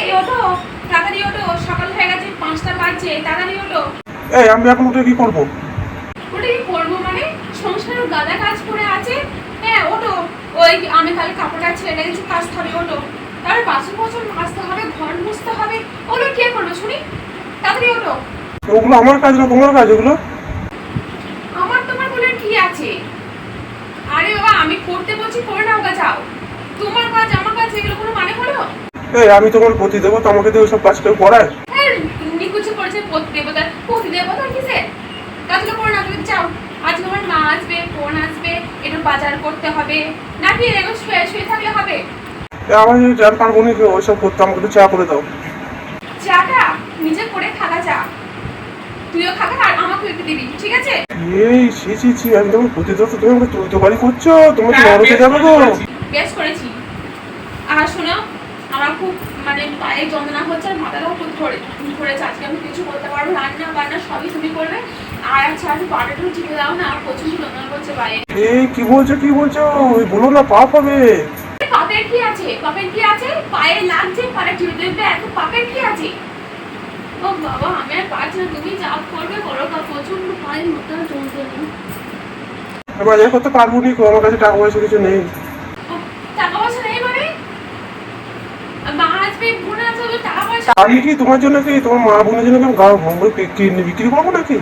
এই ওঠো তাড়াতাড়ি ওঠো সকাল হয়ে গেছে পাঁচটা বাজছে তাড়াতাড়ি ওঠো। এই আমি এখন উঠে কি করব? ওটা কি করব মানে? সংসারের গাদা কাজ করে আছে। হ্যাঁ ওটো ওই আমি তাহলে কাপড়টা ছেড়ে কিছু কাজতে হবে ওটো তারপরে বাসন বছর মাজতে হবে ঘর মুছতে হবে। ওগুলো কে করবে শুনি? তাড়াতাড়ি ওগুলো আমার কাজ না তোমার কাজ ওগুলো? আমার তোমার বলে কি আছে? আরে বাবা আমি করতে বলছি করে নাও গা যাও। তোমার কাজ আমার কাজ এগুলো কোনো মানে হলো? এই আমি তোমার তো আমাকে দিয়ে ওইসব কাজ কেউ করায়? হ্যাঁ নিকুচি করেছে দেবতা? প্রতি দেবতা কিসে কাজগুলো করে না তুমি আজকে আমার মা আসবে আসবে একটু বাজার করতে হবে। নাকি এরকম শুয়ে শুয়ে থাকলে হবে? আমার পারব না ওইসব করতে আমাকে একটু চা করে দাও। চাটা নিজে করে খাগা চা। তুইও খাগা আর আমাকেও একটু দিবি ঠিক আছে? এই ছি ছি ছি আমি তোমার দেবো তুমি আমাকে বাড়ি করছ? তুমি তো নরকে যাবে গো? বেশ করেছি। আর শোনো আমার খুব মানে পায়ে যন্ত্রণা হচ্ছে আর মাথাটাও খুব ধরে ধরেছে। আজকে আমি কিছু করতে পারব রান্না বান্না সবই তুমি করবে। আর আচ্ছা আমি পাটাটা ঠিক দাও না আর প্রচুর যন্ত্রণা করছে পায়ে। এই কি বলছো কি বলছো? বলো না পাপ হবে পাপের কি আছে? পাপের কি আছে? পায়ে লাগছে পায়ে দেবে এত পাপের কি আছে? ও বাবা আমি আর পারছি না তুমি যা করবে করো কা প্রচণ্ড পায়ে মোটা যন্ত্রণা। আমি বাজার করতে পারব নি কাছে টাকা পয়সা কিছু নেই ও, টাকা পয়সা নেই মানে মা আসবে বোন আসবে টাকা পয়সা আমি কি তোমার জন্য কি তোমার মা বোনের জন্য কি গাও মঙ্গল কি কিডনি বিক্রি করব নাকি?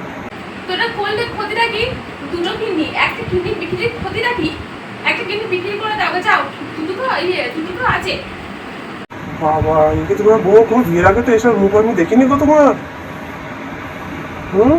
তোরা করলে ক্ষতিটা কি? দুটো কিডনি একটা কিডনি বিক্রি ক্ষতিটা কি? একটা কিডনি বিক্রি করে দাও যাও দুটো তো ইয়ে দুটো তো আছে। বাবা একে তোমার বউ কোনো বিয়ের আগে তো এসব মুখ আমি দেখিনি গো তোমার। হুম?